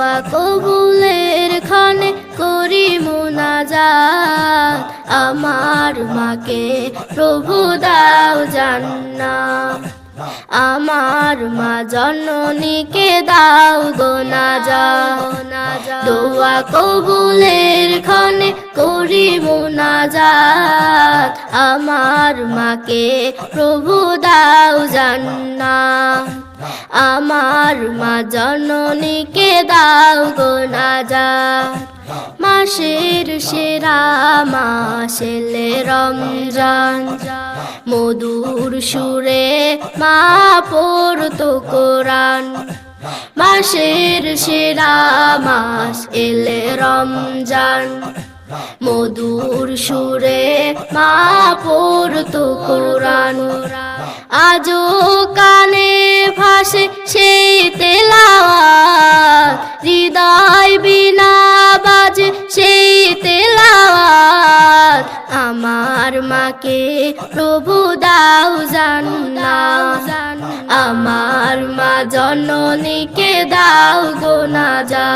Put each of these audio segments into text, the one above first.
দোয়া কবুলের ক্ষণে করি মোনাজাত। আমার মাকে প্রভু দাও জান্নাত। আমার মা জননীকে দাও গো না যাও দোয়া কবুলের ক্ষণে করি মোনাজাত। আমার মাকে প্রভু দাও জান্নাত। আমার মা জননীকে দাও গো না যাত মাসের সেরা মাসেলে রমজান। মধুর সুরে মা পড়তো কোরআন। মাসের সেরা মাস এলে রমজান। মধুর সুরে মা পড়তো কোরআন। আজও কানে ভাসে সেই তেলাওয়াত হৃদয় বিনা বাজে সেই তেলাওয়াত আমার মাকে প্রভু দাও জান্নাত, আমার মা জননীকে দাও গো না যা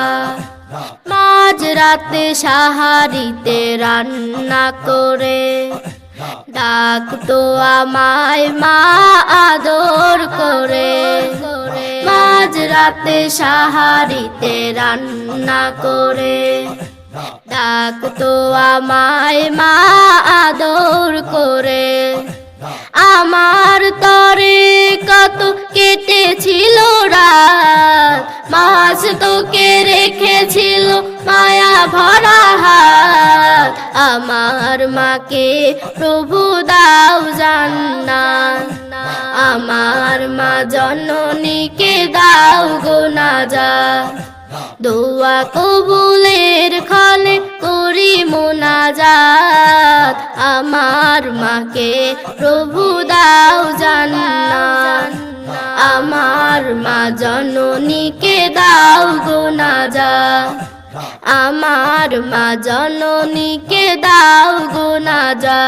মাঝ রাতে সাহারিতে রান্না করে ডাকতো আমায় মা আদর করে। মাঝ রাতে সাহারিতে রান্না করে। ডাকতো আমায় মা আদর করে। আমার তরে কত কেটেছিল রাত। মাছ তোকে আমার মাকে প্রভু দাও জান্নাত। আমার মা জননীকে দাও গো না যা দোয়া কবুলের খলে করি মোনাজাত। আমার মাকে প্রভু দাও জান্নাত। আমার মা জননীকে দাও গো না যা আমার মা জননীকে দাও গো না যা